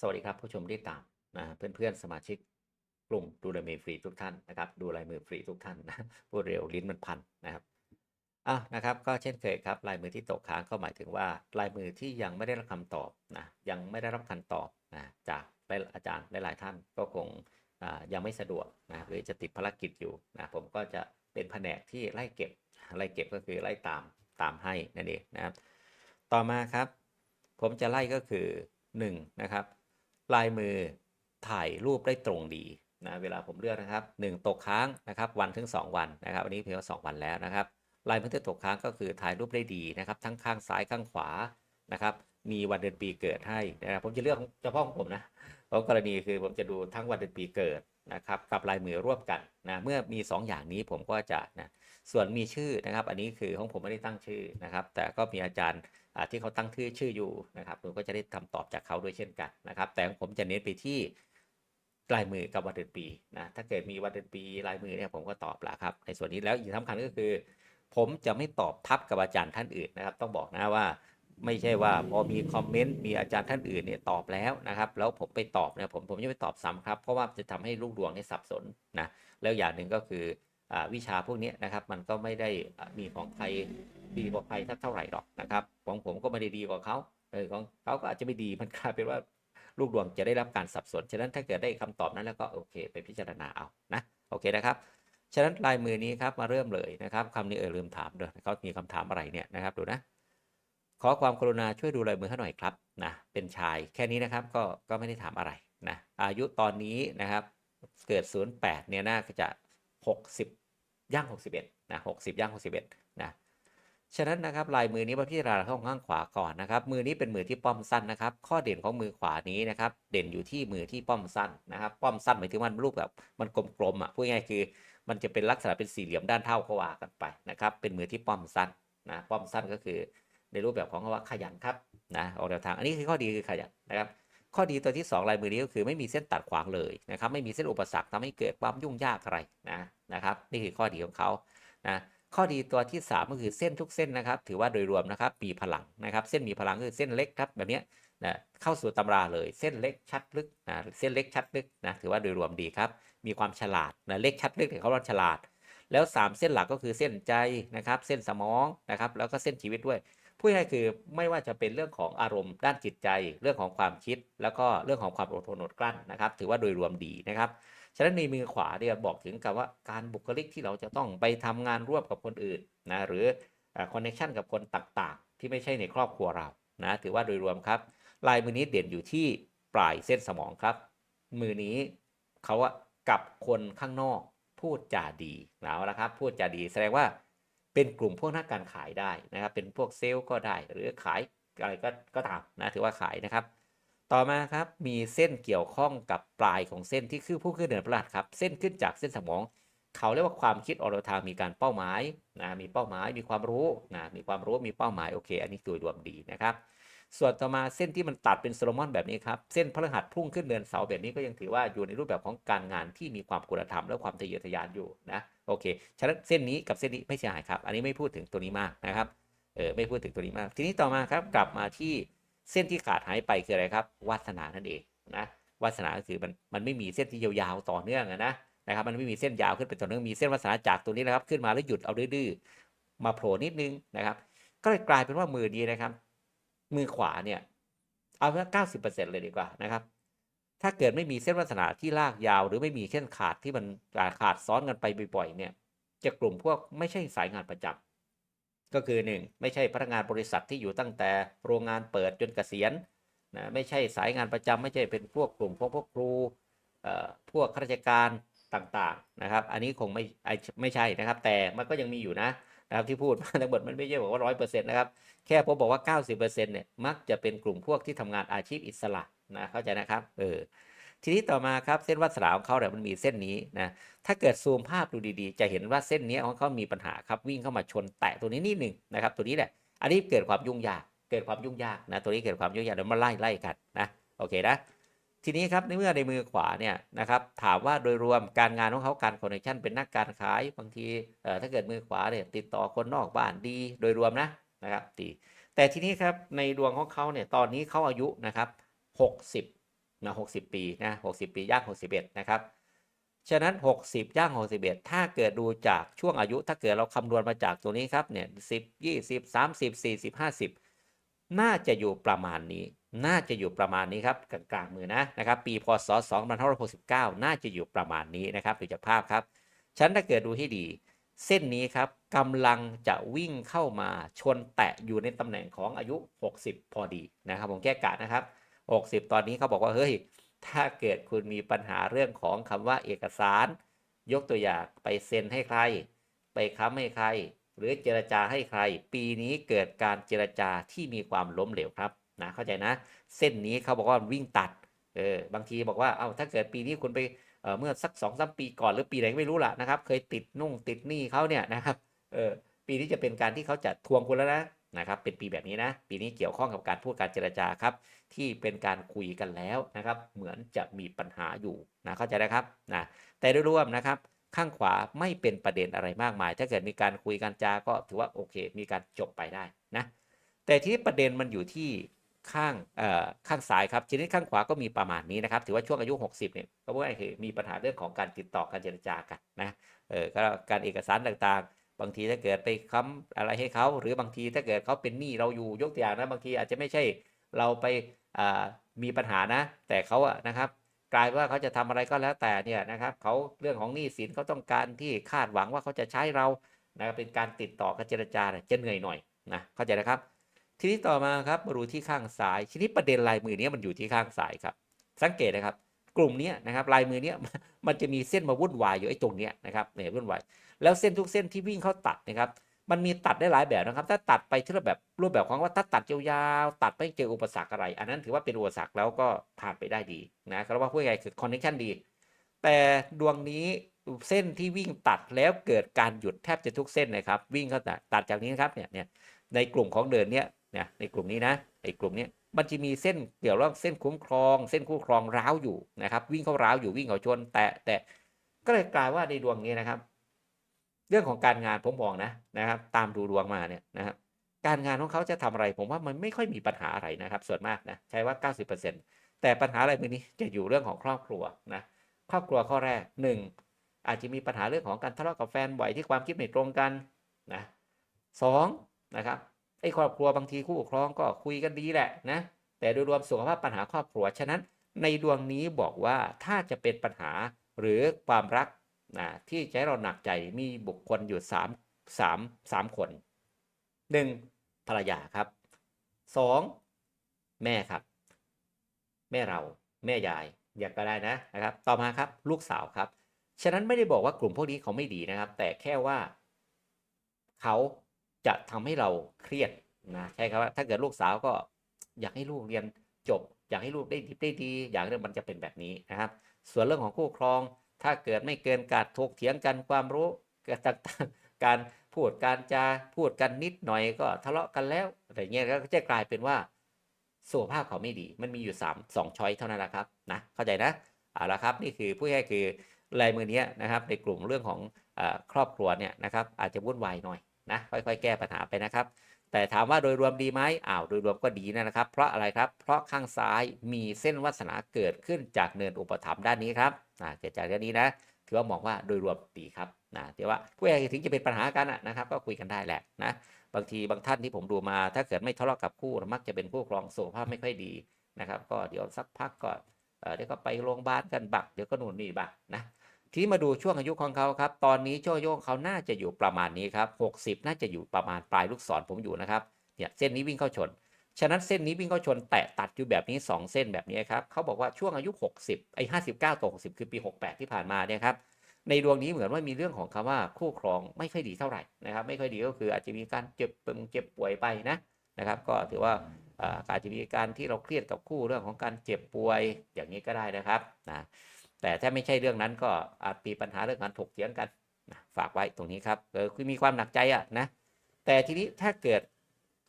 สวัสดีครับผู้ชมที่ตามนะเพื่อนๆสมาชิกกลุ่มดูลายมือฟรีทุกท่านนะครับ ดูลายมือฟรีทุกท่านนะพูดเร็วลิ้นมันพันนะครับอะนะครับ ก็เช่นเคยครับลายมือที่ตกค้างก็หมายถึงว่าลายมือที่ยังไม่ได้รับคำตอบนะยังไม่ได้รับคำตอบนะจากอาจารย์หลายๆท่านก็คงอ่ายังไม่สะดวกนะหรือจะติดภารกิจอยู่นะผมก็จะเป็นแผนกที่ไล่เก็บไล่เก็บก็คือไล่ตามตามให้นั่นเองนะครับ ต่อมาครับ ผมจะไล่ก็คือ1นะครับ ลายมือถ่ายรูปได้ตรงดีนะเวลาผมเลือกนะครับ 1 ตกค้างนะครับ วันถึง 2 วันนะครับวันนี้เพียงสองวันแล้วนะครับลายมือที่ตกค้างก็คือถ่ายรูปได้ดีนะครับ ทั้งข้างซ้ายข้างขวานะครับ มีวันเดือนปีเกิดให้นะครับผมจะเลือกเฉพาะของผมนะเพราะกรณีคือผมจะดูทั้งวันเดือนปีเกิดนะครับ กับลายมือร่วมกันนะเมื่อมี 2 อย่างนี้ผมก็จะนะ ส่วนมีชื่อนะครับ อันนี้คือของผมไม่ได้ตั้งชื่อนะครับ แต่ก็มีอาจารย์ที่เขาตั้งชื่อชื่ออยู่นะครับผมก็จะได้คำตอบจากเขาด้วยเช่นกันนะครับ แต่ของผมจะเน้นไปที่ลายมือกับวันเดือนปีนะถ้าเกิดมีวันเดือนปีลายมือเนี่ยผมก็ตอบละครับ ในส่วนนี้แล้วอีกสำคัญก็คือ ผมจะไม่ตอบทับกับอาจารย์ท่านอื่นนะครับ ต้องบอกนะว่าไม่ใช่ว่าพอมีคอมเมนต์มีอาจารย์ท่านอื่นเนี่ยตอบแล้วนะครับ แล้วผมไปตอบเนี่ยผมผมจะไม่ตอบซ้ำครับ เพราะว่าจะทำให้ลูกดวงเนี่ยสับสนนะแล้วอย่างหนึ่งก็คือ วิชาพวกนี้นะครับ มันก็ไม่ได้มีของใครดีกว่าใครสักเท่าไหร่หรอกนะครับ ของผมก็ไม่ได้ดีกว่าเขาเออของเขาก็อาจจะไม่ดีมันกลายเป็นว่าลูกดวงจะได้รับการสับสน ฉะนั้นถ้าเกิดได้คำตอบนั้นแล้วก็โอเค ไปพิจารณาเอานะโอเคนะครับฉะนั้นลายมือนี้ครับมาเริ่มเลยนะครับคำนี้เออลืมถามเด้อเขามีคำถามอะไรเนี่ยนะครับดูนะขอความกรุณาช่วยดูลายมือให้หน่อยครับนะเป็นชายแค่นี้นะครับก็ก็ไม่ได้ถามอะไรนะอายุตอนนี้นะครับเกิด 08เนี่ยน่าจะ 60ย่าง61นะ60ย่าง61นะฉะนั้นนะครับลายมือนี้มาพิจารณาข้างข้างขวาก่อนนะครับ มือนี้เป็นมือที่ป้อมสั้นนะครับ ข้อเด่นของมือขวานี้นะครับ เด่นอยู่ที่มือที่ป้อมสั้นนะครับ ป้อมสั้นหมายถึงมันรูปแบบมันกลมๆอะพูดง่ายๆคือ มันจะเป็นลักษณะเป็นสี่เหลี่ยมด้านเท่าก็ว่ากันไปนะครับ เป็นมือที่ป้อมสั้นนะป้อมสั้นก็คือในรูปแบบของคำว่าขยันครับนะออกแนวทาง อันนี้คือข้อดีคือขยันนะครับ ข้อดีตัวที่ 2 ลายมือนี้ก็คือไม่มีเส้นตัดขวางเลยนะครับไม่มีเส้นอุปสรรคทำให้เกิดความยุ่งยากอะไรนะนะครับนี่คือข้อดีของเขานะข้อดีตัวที่ 3 ก็คือเส้นทุกเส้นนะครับ ถือว่าโดยรวมนะครับมีพลังนะครับ เส้นมีพลังคือเส้นเล็กครับแบบนี้นะเข้าสู่ตำราเลยเส้นเล็กชัดลึกนะเส้นเล็กชัดลึกนะถือว่าโดยรวมดีครับ มีความฉลาดนะเล็กชัดลึกเนี่เขาเรียกฉลาด แล้ว 3 เส้นหลักก็คือเส้นใจนะครับ เส้นสมองนะครับ แล้วก็เส้นชีวิตด้วย พูดง่ายคือไม่ว่าจะเป็นเรื่องของอารมณ์ด้านจิตใจ เรื่องของความคิด แล้วก็เรื่องของความอดทนอดกลั้นนะครับ ถือว่าโดยรวมดีนะครับฉะนั้นในมือขวาเนี่ยบอกถึงกับว่าการบุคลิกที่เราจะต้องไปทำงานร่วมกับคนอื่นนะหรือคอนเนคชันกับคนต่างๆ ที่ไม่ใช่ในครอบครัวเรานะถือว่าโดยรวมครับ ลายมือนี้เด่นอยู่ที่ปลายเส้นสมองครับ มือนี้เขาว่ากับคนข้างนอกพูดจาดีเอาละครับ พูดจาดีแสดงว่า เป็นกลุ่มพวกนักการขายได้นะครับ เป็นพวกเซลล์ก็ได้ หรือขายอะไรก็ก็ตามนะถือว่าขายนะครับ ต่อมาครับมีเส้นเกี่ยวข้องกับปลายของเส้นที่คือผู้ขึ้นเดินประหลาดครับเส้นขึ้นจากเส้นสมอง เขาเรียกว่าความคิดออโตทางมีการเป้าหมายนะมีเป้าหมายมีความรู้นะมีความรู้มีเป้าหมายโอเค อันนี้ตัวรวมดีนะครับ ส่วนต่อมาเส้นที่มันตัดเป็นโซโลมอนแบบนี้ครับเส้นพฤหัสพุ่งขึ้นเดินเสาแบบนี้ก็ยังถือว่าอยู่ในรูปแบบของการงานที่มีความคุณธรรมและความทะเยอทะยานอยู่นะโอเคฉะนั้นเส้นนี้กับเส้นนี้ไม่เสียหายครับ อันนี้ไม่พูดถึงตัวนี้มากนะครับเออไม่พูดถึงตัวนี้มาก ทีนี้ต่อมาครับกลับมาที่เส้นที่ขาดหายไปคืออะไรครับวาสนานั่นเองนะวาสนาก็คือมันมันไม่มีเส้นที่ยาวๆต่อเนื่องนะนะครับมันไม่มีเส้นยาวขึ้นไปต่อเนื่องมีเส้นวาสนาจากตัวนี้นะครับ ขึ้นมาแล้วหยุดเอาดื้อๆมาโผล่นิดนึงนะครับ ก็เลยกลายเป็นว่ามือนี้นะครับ มือขวาเนี่ย เอาแค่เก้าสิบเปอร์เซ็นเลยดีกว่านะครับ ถ้าเกิดไม่มีเส้นวาสนาที่ลากยาว หรือไม่มีเส้นขาดที่มันขาดซ้อนกันไปบ่อยๆเนี่ย จะกลุ่มพวกไม่ใช่สายงานประจำก็คือหนึ่งไม่ใช่พนักงานบริษัทที่อยู่ตั้งแต่โรงงานเปิดจนเกษียณนะไม่ใช่สายงานประจำไม่ใช่เป็นพวกกลุ่มพวกพวกครูเอ่อพวกข้าราชการต่างๆนะครับ อันนี้คงไม่ไม่ใช่นะครับ แต่มันก็ยังมีอยู่นะ นะครับที่พูดมาทั้งหมดมันไม่ใช่บอกว่าร้อยเปอร์เซ็นต์นะครับ แค่ผมบอกว่า 90%เนี่ยมักจะเป็นกลุ่มพวกที่ทำงานอาชีพอิสระนะเข้าใจนะครับเออทีนี้ต่อมาครับเส้นวาสนาของเขาเนี่ยมันมีเส้นนี้นะถ้าเกิดซูมภาพดูดีๆ จะเห็นว่าเส้นนี้ของเขามีปัญหาครับวิ่งเข้ามาชนแตะตัวนี้นิดหนึ่งนะครับตัวนี้แหละอันนี้เกิดความยุ่งยากเกิดความยุ่งยากนะตัวนี้เกิดความยุ่งยากเดี๋ยวมาไล่ไล่กันนะโอเคนะ ทีนี้ครับในเมื่อในมือขวาเนี่ยนะครับถามว่าโดยรวมการงานของเขาการคอนเนคชั่นเป็นนักการขายบางทีถ้าเกิดมือขวาเนี่ยติดต่อคนนอกบ้านดีโดยรวมนะนะครับดีแต่ทีนี้ครับในดวงของเขาเนี่ยตอนนี้เขาอายุนะครับ60นะ60 ปีนะ60 ปีย่าง61นะครับฉะนั้น 60 ย่าง 61 ถ้าเกิดดูจากช่วงอายุ ถ้าเกิดเราคำนวณมาจากตัวนี้ครับเนี่ย10 20 30 40 50 น่าจะอยู่ประมาณนี้ น่าจะอยู่ประมาณนี้ครับกลางๆมือนะนะครับปีพศ2569 น่าจะอยู่ประมาณนี้นะครับดูจากภาพครับฉันถ้าเกิดดูให้ดี เส้นนี้ครับกำลังจะวิ่งเข้ามาชนแตะอยู่ในตำแหน่งของอายุ 60 พอดีนะครับผมแก้กะนะครับ 60 ตอนนี้เขาบอกว่าเฮ้ยถ้าเกิดคุณมีปัญหาเรื่องของคำว่าเอกสาร ยกตัวอย่างไปเซ็นให้ใคร ไปค้ำให้ใคร หรือเจรจาให้ใคร ปีนี้เกิดการเจรจาที่มีความล้มเหลวครับ นะเข้าใจนะ เส้นนี้เขาบอกว่าวิ่งตัดเออบางทีบอกว่าเอาถ้าเกิดปีนี้คุณไปเเมื่อสักสองสามปีก่อนหรือปีไหนไม่รู้ล่ะนะครับ เคยติดนุ่งติดหนี้เขาเนี่ยนะครับเออปีนี้จะเป็นการที่เขาจะทวงคุณแล้วนะนะครับเป็นปีแบบนี้นะ ปีนี้เกี่ยวข้องกับการพูดการเจรจาครับ ที่เป็นการคุยกันแล้วนะครับ เหมือนจะมีปัญหาอยู่นะเข้าใจนะครับนะแต่โดยรวมนะครับข้างขวาไม่เป็นประเด็นอะไรมากมาย ถ้าเกิดมีการคุยกันจาก็ถือว่าโอเค มีการจบไปได้นะแต่ที่ประเด็นมันอยู่ที่ ข้างข้างซ้ายครับทีนี้ข้างขวาก็มีประมาณนี้นะครับ ถือว่าช่วงอายุ 60เนี่ยก็ว่าคือมีปัญหาเรื่องของการติดต่อการเจรจากันนะเออก็การเอกสารต่างๆ บางทีถ้าเกิดไปค้ำอะไรให้เขาหรือบางทีถ้าเกิดเขาเป็นหนี้เราอยู่ยกตัวอย่างนะบางทีอาจจะไม่ใช่เราไปมีปัญหานะ แต่เขาอะนะครับ กลายว่าเขาจะทำอะไรก็แล้วแต่เนี่ยนะครับเขาเรื่องของหนี้สินเขาต้องการที่คาดหวังว่าเขาจะใช้เรานะเป็นการติดต่อการเจรจาเนี่ยจะเหนื่อยหน่อยนะเข้าใจนะครับ ทีนี้ต่อมาครับมาดูที่ข้างซ้ายทีนี้ประเด็นลายมือนี้มันอยู่ที่ข้างซ้ายครับ สังเกตนะครับ กลุ่มนี้นะครับลายมือนี้มันจะมีเส้นมาวุ่นวายอยู่ไอ้ตรงเนี้ยนะครับเนี่ยวุ่นวายแล้วเส้นทุกเส้นที่วิ่งเข้าตัดนะครับมันมีตัดได้หลายแบบนะครับ ถ้าตัดไปที่รูปแบบรูปแบบของว่าถ้าตัดยาวๆตัดไม่เจออุปสรรคอะไร อันนั้นถือว่าเป็นอุปสรรคแล้วก็ผ่านไปได้ดีนะครับว่าพูดง่ายคือคอนเนคชันดี แต่ดวงนี้เส้นที่วิ่งตัดแล้วเกิดการหยุดแทบจะทุกเส้นนะครับ วิ่งเข้าตัดตัดจากนี้นะครับเนี่ยเนี่ยในกลุ่มของเดินเนี่ย นี่ยในกลุ่มนี้นะในกลุ่มนี้มันจะมีเส้นเกี่ยวกับเส้นคุ้มครอง เส้นคู่ครองร้าวอยู่นะครับ วิ่งเข้าร้าวอยู่วิ่งเข้าชน แต่แต่ก็เลยกลายว่าในดวงนี้นะครับ เรื่องของการงานผมมองนะนะครับ ตามดูดวงมาเนี่ยนะครับ การงานของเขาจะทำอะไร ผมว่ามันไม่ค่อยมีปัญหาอะไรนะครับ ส่วนมากนะใช้ว่า 90%แต่ปัญหาอะไรมือนี้จะอยู่เรื่องของครอบครัวนะครอบครัวข้อแรกหนึ่งอาจจะมีปัญหาเรื่องของการทะเลาะกับแฟนบ่อยที่ความคิดไม่ตรงกันนะสองนะครับ ไอ้ครอบครัวบางทีคู่ปกครองก็คุยกันดีแหละนะแต่โดยรวมสุขภาพปัญหาครอบครัวฉะนั้น ในดวงนี้บอกว่าถ้าจะเป็นปัญหาหรือความรักนะที่ให้เราหนักใจมีบุคคลอยู่3 3 3คน 1. ภรรยาครับ 2. แม่ครับ แม่เราแม่ยายอยากก็ได้นะนะครับ ต่อมาครับลูกสาวครับ ฉะนั้นไม่ได้บอกว่ากลุ่มพวกนี้เขาไม่ดีนะครับ แต่แค่ว่า เขา จะทำให้เราเครียดนะใช่ครับว่าถ้าเกิดลูกสาวก็อยากให้ลูกเรียนจบ อยากให้ลูกได้ดีได้ดี อย่างนี้มันจะเป็นแบบนี้นะครับ ส่วนเรื่องของคู่ครอง ถ้าเกิดไม่เกินการถกเถียงกันความรู้เกิดต่างๆการพูดการจาพูดกันนิดหน่อยก็ทะเลาะกันแล้วอะไรเงี้ยก็จะกลายเป็นว่าสุขภาพเขาไม่ดี มันมีอยู่ 3 2ช้อยเท่านั้นแหละครับนะเข้าใจนะเอาละครับนี่คือผู้ให้คือลายมือนี้นะครับในกลุ่มเรื่องของอครอบครัวเนี่ยนะครับอาจจะวุ่นวายหน่อย นะค่อยๆ แก้ปัญหาไปนะครับ แต่ถามว่าโดยรวมดีไหมอ้าวโดยรวมก็ดีนะครับ เพราะอะไรครับ เพราะข้างซ้ายมีเส้นวาสนาเกิดขึ้นจากเนินอุปถัมภ์ด้านนี้ครับนะเกิดจากเรื่องนี้นะถือว่ามองว่าโดยรวมดีครับนะแต่ว่าผู้ใหญ่ถึงจะเป็นปัญหากันนะครับ ก็คุยกันได้แหละนะบางทีบางท่านที่ผมดูมา ถ้าเกิดไม่ทะเลาะกับคู่มักจะเป็นคู่ครองสุขภาพไม่ค่อยดีนะครับ ก็เดี๋ยวสักพักก็เดี๋ยวก็ไปโรงพยาบาลกันบักเดี๋ยวก็นู่นนี่บักนะ ทีนี้มาดูช่วงอายุของเขาครับ ตอนนี้ช่วงอายุของเขาน่าจะอยู่ประมาณนี้ครับ60 น่าจะอยู่ประมาณปลายลูกศรผมอยู่นะครับ เนี่ยเส้นนี้วิ่งเข้าชน ฉะนั้นเส้นนี้วิ่งเข้าชน แตะตัดอยู่แบบนี้ 2 เส้นแบบนี้ครับ เขาบอกว่าช่วงอายุ 60ไอ้59ต่อ60 คือปี 68 ที่ผ่านมาเนี่ยครับ ในดวงนี้เหมือนว่ามีเรื่องของคำว่าคู่ครองไม่ค่อยดีเท่าไหร่นะครับ ไม่ค่อยดีก็คืออาจจะมีการเจ็บปึงเจ็บป่วยไปนะนะครับ ก็ถือว่าอาจจะมีการที่เราเครียดกับคู่เรื่องของการเจ็บป่วยอย่างนี้ก็ได้นะครับนะ แต่ถ้าไม่ใช่เรื่องนั้นก็อาจมีปัญหาเรื่องการถกเถียงกันนะฝากไว้ตรงนี้ครับเออคือมีความหนักใจอะนะแต่ทีนี้ถ้าเกิด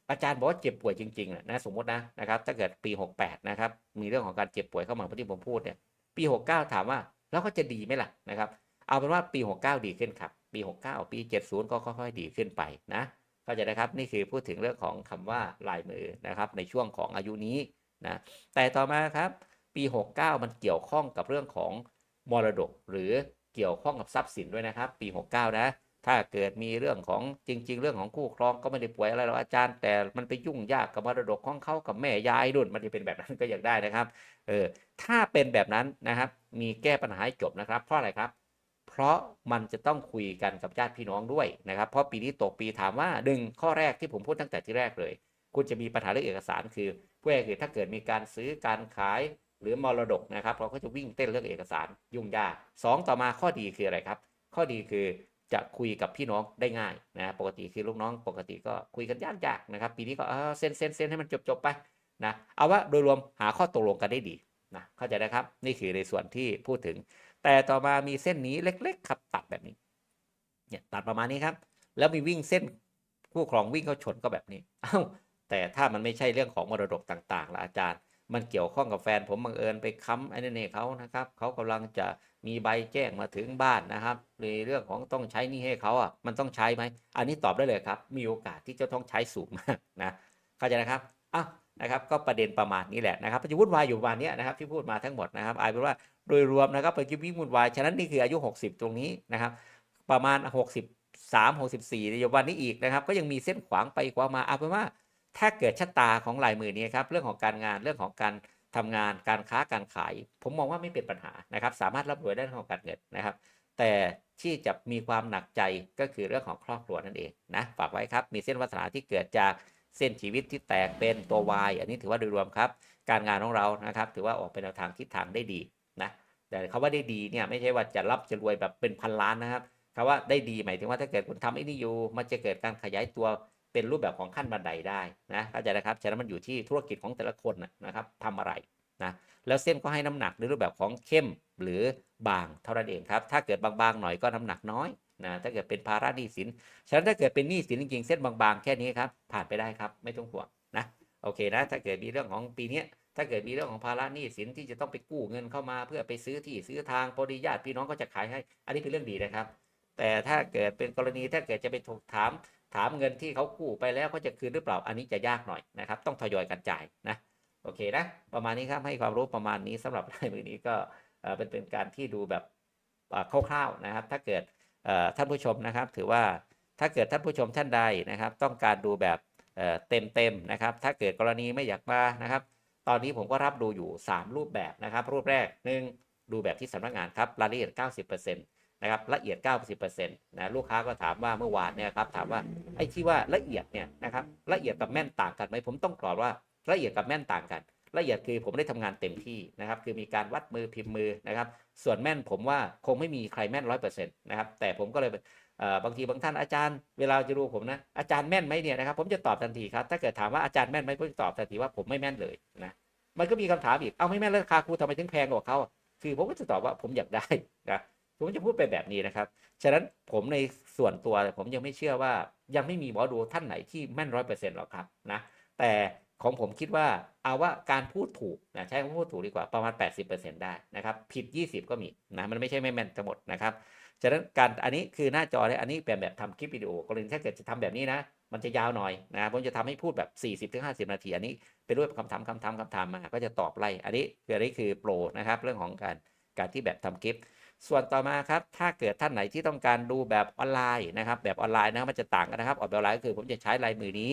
อาจารย์บอกว่าเจ็บป่วยจริงๆนะสมมตินะนะครับถ้าเกิดปี 68นะครับมีเรื่องของการเจ็บป่วยเข้ามาพอที่ผมพูดเนี่ยปี 69 ถามว่าแล้วก็จะดีไหมล่ะนะครับเอาเป็นว่าปี 69 ดีขึ้นครับปี 69 ปี 70 ก็ค่อยๆดีขึ้นไปนะเข้าใจนะครับนี่คือพูดถึงเรื่องของคำว่าลายมือนะครับในช่วงของอายุนี้นะแต่ต่อมาครับ ปี 69 มันเกี่ยวข้องกับเรื่องของมรดก หรือเกี่ยวข้องกับทรัพย์สินด้วยนะครับ ปี 69 นะ ถ้าเกิดมีเรื่องของจริง ๆ เรื่องของคู่ครองก็ไม่ได้ป่วยอะไรหรอกอาจารย์ แต่มันไปยุ่งยากกับมรดกของเขากับแม่ยายนุ่นมันจะเป็นแบบนั้นก็อยากได้นะครับเออถ้าเป็นแบบนั้นนะครับมีแก้ปัญหาให้จบนะครับ เพราะอะไรครับ เพราะมันจะต้องคุยกันกับญาติพี่น้องด้วยนะครับ เพราะปีนี้ตกปีถามว่าหนึ่งข้อแรกที่ผมพูดตั้งแต่ที่แรกเลย คุณจะมีปัญหาเรื่องเอกสารคือเพื่อคือถ้าเกิดมีการซื้อการขาย หรือมรดกนะครับ เราก็จะวิ่งเต้นเรื่องเอกสารยุ่งยากสองต่อมาข้อดีคืออะไรครับ ข้อดีคือจะคุยกับพี่น้องได้ง่ายนะปกติคือลูกน้อง ปกติก็คุยกันยากๆนะครับ ปีนี้ก็เซ็นเซ็นเซ็นให้มันจบๆไปนะเอาว่าโดยรวมหาข้อตกลงกันได้ดีนะเข้าใจนะครับ นี่คือในส่วนที่พูดถึง แต่ต่อมามีเส้นนี้เล็ก ๆ ครับตัดแบบนี้เนี่ยตัดประมาณนี้ครับ แล้วมีวิ่งเส้นคู่ครองวิ่งเข้าชนก็แบบนี้ เอ้าแต่ถ้ามันไม่ใช่เรื่องของมรดกต่างๆละอาจารย์ มันเกี่ยวข้องกับแฟนผมบังเอิญไปค้ำไอ้นี่เขานะครับ เขากำลังจะมีใบแจ้งมาถึงบ้านนะครับในเรื่องของต้องใช้นี่ให้เขาอะมันต้องใช้ไหมอันนี้ตอบได้เลยครับ มีโอกาสที่จะต้องใช้สูงมากนะเข้าใจนะครับอะนะครับก็ประเด็นประมาณนี้แหละนะครับจะวุ่นวายอยู่ประมาณนี้นะครับที่พูดมาทั้งหมดนะครับอายเป็นว่าโดยรวมนะครับปกิ้วิ่งวุ่นวายฉะนั้นนี่คืออายุ 60 ตรงนี้นะครับ ประมาณ 63 64ในวันนี้อีกนะครับ ก็ยังมีเส้นขวางไปขวามาเอาเป็นว่า ถ้าเกิดชะตาของลายมือนี้ครับเรื่องของการงานเรื่องของการทำงานการค้าการขาย ผมมองว่าไม่เป็นปัญหานะครับ สามารถรับรวยได้เรื่องของการเงินนะครับ แต่ที่จะมีความหนักใจก็คือเรื่องของครอบครัวนั่นเองนะฝากไว้ครับมีเส้นวาสนาที่เกิดจากเส้นชีวิตที่แตกเป็นตัววายอันนี้ถือว่าโดยรวมครับ การงานของเรานะครับ ถือว่าออกเป็นแนวทางทิศทางได้ดีนะแต่คาว่าได้ดีเนี่ยไม่ใช่ว่าจะรับจะรวยแบบเป็นพันล้านนะครับคำว่าได้ดีหมายถึงว่าถ้าเกิดคุณทำไอ้นี่อยู่มันจะเกิดการขยายตัว เป็นรูปแบบของขั้นบันไดได้นะเข้าใจนะครับฉะนั้นมันอยู่ที่ธุรกิจของแต่ละคนนะครับทำอะไรนะแล้วเส้นก็ให้น้ำหนักในรูปแบบของเข้มหรือบางเท่านั้นเองครับ ถ้าเกิดบางๆหน่อยก็น้ำหนักน้อยนะถ้าเกิดเป็นภาระหนี้สิน ฉะนั้นถ้าเกิดเป็นหนี้สินจริงๆ เส้นบางๆ แค่นี้ครับ ผ่านไปได้ครับ ไม่ต้องห่วงนะ โอเคนะ ถ้าเกิดมีเรื่องของปีนี้ถ้าเกิดมีเรื่องของภาระหนี้สินที่จะต้องไปกู้เงินเข้ามา เพื่อไปซื้อที่ซื้อทางพอดีญาติพี่น้องก็จะขายให้ อันนี้เป็นเรื่องดีนะครับ แต่ถ้าเกิดเป็นกรณีถ้าเกิดจะไปถูกถาม ถามเงินที่เขากู้ไปแล้วเขาจะคืนหรือเปล่าอันนี้จะยากหน่อยนะครับ ต้องทยอยกันจ่ายนะโอเคนะประมาณนี้ครับให้ความรู้ประมาณนี้สำหรับลายมือนี้ก็เป็นเป็นการที่ดูแบบคร่าวๆนะครับ ถ้าเกิดท่านผู้ชมนะครับ ถือว่าถ้าเกิดท่านผู้ชมท่านใดนะครับ ต้องการดูแบบเต็มๆนะครับ ถ้าเกิดกรณีไม่อยากมานะครับ ตอนนี้ผมก็รับดูอยู่ 3 รูปแบบนะครับ รูปแรก 1 ดูแบบที่สำนักงานครับรายละเอียด 90% นะครับละเอียด 90%นะลูกค้าก็ถามว่าเมื่อวานเนี่ยครับถามว่าไอ้ที่ว่าละเอียดเนี่ยนะครับละเอียดกับแม่นต่างกันไหมผมต้องกรอบว่าละเอียดกับแม่นต่างกัน ละเอียดคือผมได้ทำงานเต็มที่นะครับคือมีการวัดมือพิมพ์มือนะครับส่วนแม่นผมว่าคงไม่มีใครแม่นร้อยเปอร์เซ็นต์นะครับแต่ผมก็เลยบางทีบางท่านอาจารย์เวลาจะดูผมนะอาจารย์แม่นไหมเนี่ยนะครับผมจะตอบทันทีครับถ้าเกิดถามว่าอาจารย์แม่นไหมผมจะตอบทันทีว่าผมไม่แม่นเลยนะมันก็มีคำถามอีกเอาไม่แม่นแล้วราคาครูทำไมถึงแพงกว่าเขาคือผมก็จะตอบว่าผมอยากได้นะ ผมจะพูดไปแบบนี้นะครับ ฉะนั้นผมในส่วนตัวผมยังไม่เชื่อว่ายังไม่มีหมอดูท่านไหนที่แม่นร้อยเปอร์เซ็นต์หรอกครับนะแต่ของผมคิดว่าเอาว่าการพูดถูกนะใช้คำพูดถูกดีกว่าประมาณ 80%ได้นะครับ ผิด 20 ก็มีนะมันไม่ใช่ไม่แม่นทั้งหมดนะครับฉะนั้นการอันนี้คือหน้าจอเนี่ยอันนี้เป็นแบบทำคลิปวิดีโอกรณีถ้าเกิดจะทำแบบนี้นะ มันจะยาวหน่อยนะผมจะทำให้พูดแบบ 40-50 นาที อันนี้เป็นรูปคำถามคำถามคำถามมาก็จะตอบไล่อันนี้คืออันนี้คือโปรนะครับเรื่องของการการที่แบบทำคลิป ส่วนต่อมาครับ ถ้าเกิดท่านไหนที่ต้องการดูแบบออนไลน์นะครับ แบบออนไลน์นะครับมันจะต่างกันนะครับ ออกแบบออนไลน์ก็คือผมจะใช้ลายมือนี้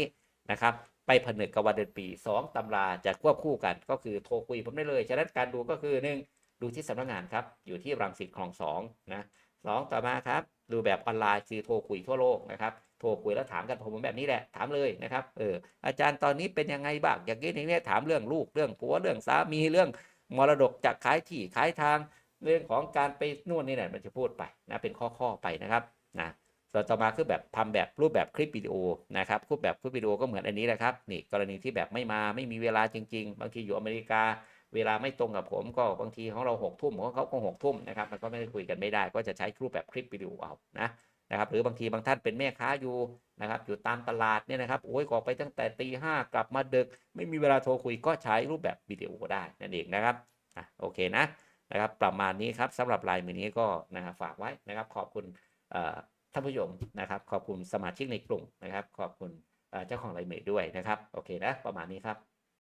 นะครับ ไปผนึกกับวันเดือนปี 2ตำราจะควบคู่กัน ก็คือโทรคุยผมได้เลย ฉะนั้นการดูก็คือหนึ่งดูที่สำนักงานครับ อยู่ที่รังสิตคลองสองนะสองต่อมาครับ ดูแบบออนไลน์คือโทรคุยทั่วโลกนะครับ โทรคุยแล้วถามกันผมแบบนี้แหละ ถามเลยนะครับ เออ อาจารย์ตอนนี้เป็นยังไงบ้าง อย่างนี้อย่างนี้ถามเรื่องลูก เรื่องผัว เรื่องสามี เรื่องมรดกจะขายที่ขายทาง เรื่องของการไปนู่นนี่นั่นมันจะพูดไปนะเป็นข้อๆไปนะครับนะส่วนต่อมาคือแบบทำแบบรูปแบบคลิปวิดีโอนะครับรูปแบบคลิปวิดีโอก็เหมือนอันนี้แหละครับนี่กรณีที่แบบไม่มาไม่มีเวลาจริง ๆ บางทีอยู่อเมริกาเวลาไม่ตรงกับผมก็บางทีของเราหกทุ่มของเขาก็หกทุ่มนะครับมันก็ไม่ได้คุยกันไม่ได้ ก็จะใช้รูปแบบคลิปวิดีโอเอานะนะครับหรือบางทีบางท่านเป็นแม่ค้าอยู่นะครับอยู่ตามตลาดเนี่ยนะครับโอ้ยออกไปตั้งแต่ตีห้ากลับมาดึก ไม่มีเวลาโทรคุยก็ใช้รูปแบบวิดีโอได้นั่นเองนะครับอะโอเคนะ นะครับประมาณนี้ครับสำหรับลายมือนี้ก็นะครับฝากไว้นะครับ ขอบคุณท่านผู้ชมนะครับ ขอบคุณสมาชิกในกลุ่มนะครับ ขอบคุณเจ้าของลายมือด้วยนะครับ โอเคนะประมาณนี้ครับ